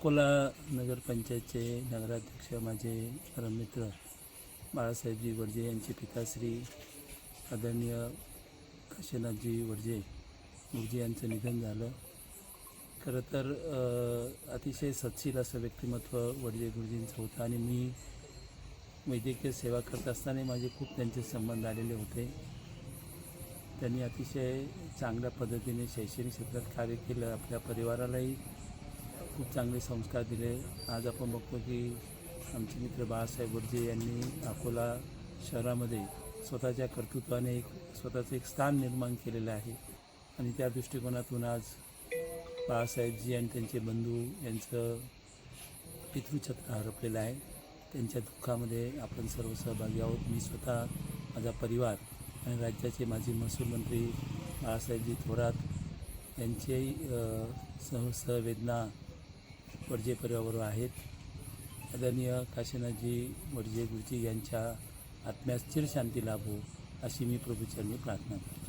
अकोला नगरपंचायतचे नगराध्यक्ष माझे परममित्र बाळासाहेबजी वडजे यांचे पिताश्री आदरणीय काशीनाथजी वडजे गुरुजी यांचं निधन झालं. खरं तर अतिशय सत्शील असं व्यक्तिमत्व वडजे गुरुजींचं होतं आणि मी वैद्यकीय सेवा करत असताना माझे खूप त्यांचे संबंध आलेले होते. त्यांनी अतिशय चांगल्या पद्धतीने शैक्षणिक क्षेत्रात कार्य केलं आपल्या परिवारालाही खूप चांगले संस्कार दिले. आज आपण बघतो की आमचे मित्र बाळासाहेब वडजे यांनी अकोला शहरामध्ये स्वतःच्या कर्तृत्वाने एक स्वतःचं एक स्थान निर्माण केलेलं आहे. आणि त्या दृष्टिकोनातून आज बाळासाहेबजी आणि त्यांचे बंधू यांचं पितृछत्र हरपलेलं आहे. त्यांच्या दुःखामध्ये आपण सर्व सहभागी आहोत. मी स्वतः माझा परिवार आणि राज्याचे माजी महसूल मंत्री बाळासाहेबजी थोरात यांचे सह सहवेदना वडजे परिवार आहेत. आदरणीय काशीनाथजी वडजे गुरुजी यांच्या आत्म्यास चिरशांती लाभो अशी मी प्रभूचरणी प्रार्थना करतो.